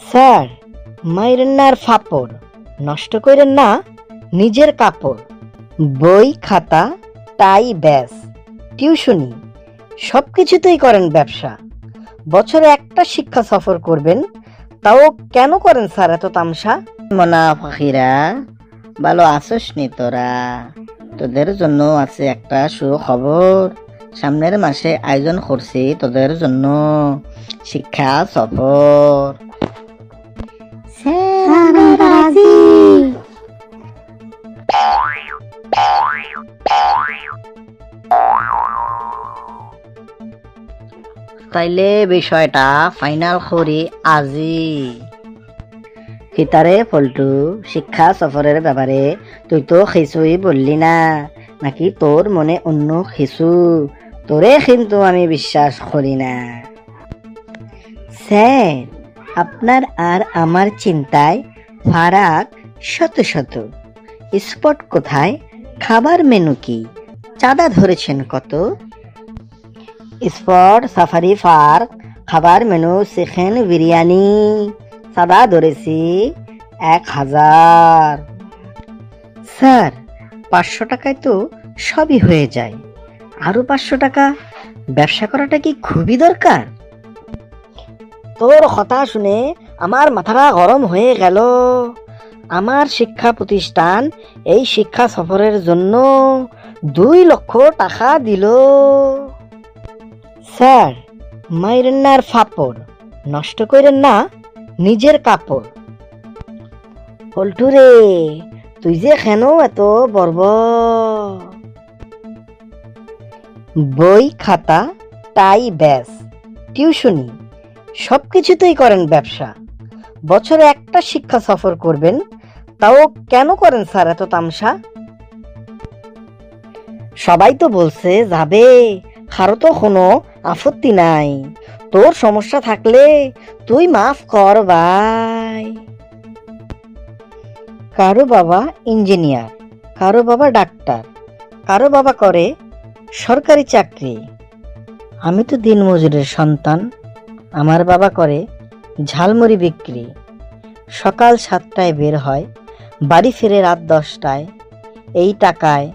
Sir, মাইরেন না আর ফাপড়। নষ্ট করেন না, নিজের কাপড়। বই, খাতা, টাই, ব্যাস। টিউশনি সব কিছুতেই করেন ব্যবসা। বছরে একটা শিক্ষা সফর করবেন, তাও কেন করেন স্যার এত তামসা? মনা ফকিরা, ভালো আসোস নি তোরা? তোদের জন্য আছে একটা সুখবর। সামনের মাসে আয়োজন করছি তোদের জন্য। শিক্ষা সফর। তাইলে বিষয়টা ফাইনাল করি আজি। কিতারে ফল্টু শিক্ষা সফরের ব্যাপারে তুই তো খিসুই বললি না। নাকি তোর মনে অন্য খিসু তোরে কিন্তু আমি বিশ্বাস করি না। স্যার, আপনার আর আমার চিন্তায় ফারাক শত শত। স্পট কোথায়? খাবার মেনু কি? চাঁদা ধরেছেন কত? স্পট, সাফারি পার্ক খাবার মেনু চিকেন বিরিয়ানি। চাঁদা ধরেছি এক হাজার। স্যার, পাঁচশো টাকায় তো সবই হয়ে যায়। আরও পাঁচশো টাকা? ব্যবসা করাটা কি খুবই দরকার? তোর কথা শুনে আমার মাথাটা গরম হয়ে গেল। আমার শিক্ষা প্রতিষ্ঠান এই শিক্ষা সফরের জন্য দুই লক্ষ টাকা দিল। স্যার মাইরেন না আর ফাপড় নষ্ট করেন না নিজের কাপড় পল্টু রে তুই যে কেন এত বর্ব বই, খাতা, টাই ব্যাস টিউশনি সব কিছুতেই করেন ব্যবসা। বছরে একটা শিক্ষা সফর করবেন, তাও কেন করেন স্যার এত তামসা? সবাই তো বলছে, যাবে কারও তো কোনো আপত্তি নাই, তোর সমস্যা থাকলে তুই মাফ কর ভাই কারও বাবা ইঞ্জিনিয়ার, কারও বাবা ডাক্তার, কারও বাবা করে সরকারি চাকরি। আমি তো দিনমজুরের সন্তান, আমার বাবা করে ঝালমুড়ি বিক্রি। সকাল সাতটায় বের হয়, বাড়ি ফিরে রাত দশটায়। এই টাকায়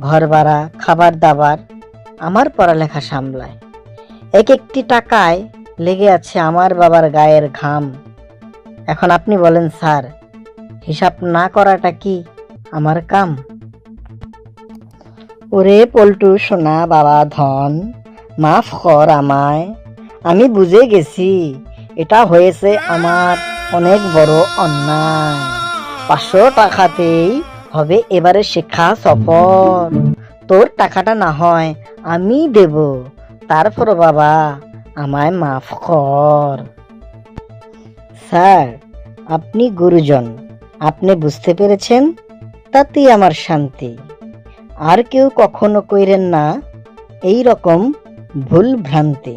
ঘর ভাড়া খাবার দাবার আমার পড়ালেখা সামলায়। এক একটি টাকায় লেগে আছে আমার বাবার গায়ের ঘাম। এখন আপনি বলেন, স্যার, হিসাব না করাটা কি আমার কাম? ওরে পল্টু সোনা বাবা ধন, মাফ কর আমায়, আমি বুঝে গেছি। এটা হয়েছে আমার অনেক বড় অন্যায়। পাঁচশো টাকাতেই হবে এবারে শিক্ষা সফর তোর টাকাটা না হয়, আমি দেব। তারপর বাবা, আমায় মাফ কর। স্যার, আপনি গুরুজন। আপনি বুঝতে পেরেছেন? তাতেই আমার শান্তি। আর কেউ কখনো কইরেন না এই রকম ভুল ভ্রান্তি।